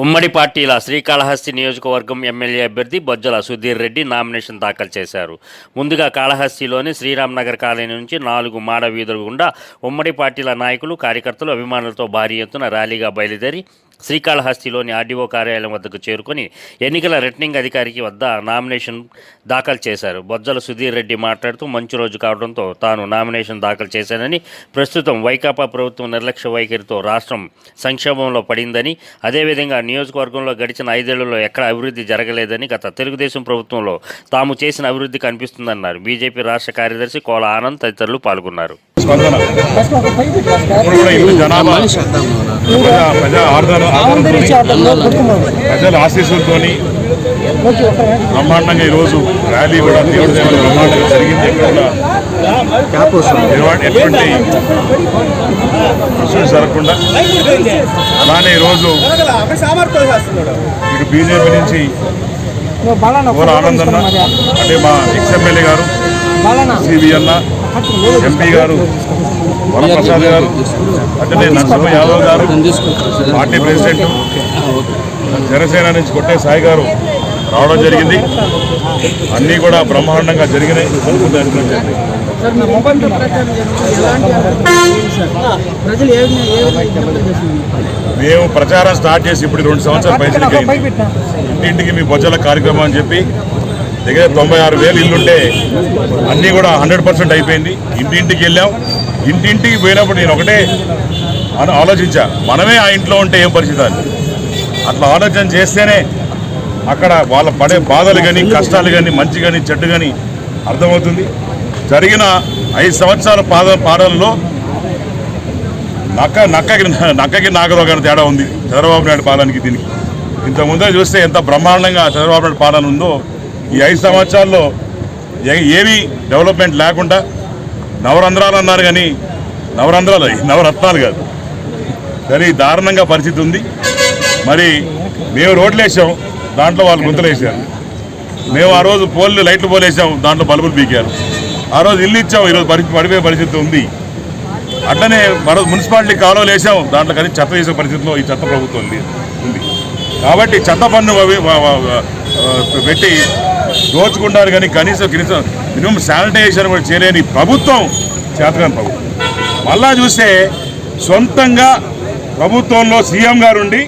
ఉమ్మడి పార్టీల శ్రీకాళహస్తి నియోజకవర్గం ఎమ్మెల్యే అభ్యర్థి బొజ్జల సుధీర్ రెడ్డి నామినేషన్ దాఖలు చేశారు. ముందుగా కాళహస్తిలోని శ్రీరామ్నగర్ కాలనీ నుంచి నాలుగు మాడ వీధులు గుండా ఉమ్మడి పార్టీల నాయకులు కార్యకర్తలు అభిమానులతో భారీ ఎత్తున ర్యాలీగా బయలుదేరి శ్రీకాళహస్తిలోని ఆర్డీఓ కార్యాలయం వద్దకు చేరుకొని ఎన్నికల రిటర్నింగ్ అధికారికి వద్ద నామినేషన్ దాఖలు చేశారు. బొజ్జల సుధీర్ రెడ్డి మాట్లాడుతూ మంచి రోజు కావడంతో తాను నామినేషన్ దాఖలు చేశానని ప్రస్తుతం వైకాపా ప్రభుత్వం నిర్లక్ష్య వైఖరితో రాష్ట్రం సంక్షోభంలో పడిందని అదేవిధంగా నియోజకవర్గంలో గడిచిన ఐదేళ్ళలో ఎక్కడ అభివృద్ధి జరగలేదని గత తెలుగుదేశం ప్రభుత్వంలో తాము చేసిన అభివృద్ధి కనిపిస్తుందన్నారు. బీజేపీ రాష్ట్ర కార్యదర్శి కోల ఆనంద్ తదితరులు పాల్గొన్నారు. ప్రజా ప్రజల ఆశీస్సులతోని బ్రహ్మాండంగా ఈరోజు ర్యాలీ కూడా దేవుడి దేవుడు బ్రహ్మాండంగా జరిగింది. ఎటువంటి- ఇష్యూస్ జరగకుండా అలానే ఈరోజు ఇటు బీజేపీ నుంచి గోల ఆనందన్న అంటే మా ఎక్స్ ఎమ్మెల్యే గారు సివి అన్న ఎంపీ గారు వరప్రసాద్ గారు అంటే నరసింహ యాదవ్ గారు పార్టీ ప్రెసిడెంట్. జనసేన నుంచి కొట్టే సాయి గారు రావడం జరిగింది. అన్నీ కూడా బ్రహ్మాండంగా జరిగినాయి? మేము ప్రచారం స్టార్ట్ చేసి ఇప్పుడు రెండు సంవత్సరాల పైసలకి ఇంటింటికి మీ బొజ్జల కార్యక్రమం అని చెప్పి దగ్గర తొంభై ఆరు వేలు ఇల్లుంటే అన్నీ కూడా హండ్రెడ్ పర్సెంట్ అయిపోయింది. ఇంటింటికి వెళ్ళాం. ఇంటింటికి పోయినప్పుడు నేను ఒకటే అని ఆలోచించా. మనమే ఆ ఇంట్లో ఉంటే ఏం పరిస్థితి అని. అట్లా ఆలోచన చేస్తేనే అక్కడ వాళ్ళ పడే బాధలు కానీ కష్టాలు కానీ మంచి కానీ చెడ్డు కానీ అర్థమవుతుంది. జరిగిన ఐదు సంవత్సరాల పాద పాలనలో నక్క నక్కకి నక్కకి నాగరోగానికి తేడా ఉంది. చంద్రబాబు నాయుడు పాలనకి దీనికి. ఇంత ముందే చూస్తే ఎంత బ్రహ్మాండంగా చంద్రబాబు నాయుడు పాలన ఉందో ఈ ఐదు సంవత్సరాల్లో ఏమీ డెవలప్మెంట్ లేకుండా నవరంధ్రాలు అన్నారు కానీ నవరంధ్రాలు నవరత్నాలు కాదు. కానీ దారుణంగా పరిస్థితి ఉంది. మరి మేము రోడ్లు వేసాం దాంట్లో వాళ్ళు గుంతలు వేసారు మేము ఆ రోజు పోల్లు లైట్లు పోలేసాం దాంట్లో బల్బులు పీకారు. ఆ రోజు ఇల్లు ఇచ్చాం ఈరోజు పరిస్థితి పడిపోయే పరిస్థితి ఉంది. అట్లనే మరో మున్సిపాలిటీ కాలువలు వేసాం దాంట్లో కానీ చెత్త వేసే పరిస్థితిలో ఈ చెత్త ప్రభుత్వం ఉంది. కాబట్టి చెత్త పన్ను అవి పెట్టి దోచుకుంటారు కానీ కనీసం కనీసం మినిమం శానిటైజేషన్ కూడా చేయలేని ప్రభుత్వం చేతకాని ప్రభుత్వం. మళ్ళా చూస్తే సొంతంగా ప్రభుత్వంలో సీఎం గారు ఉండి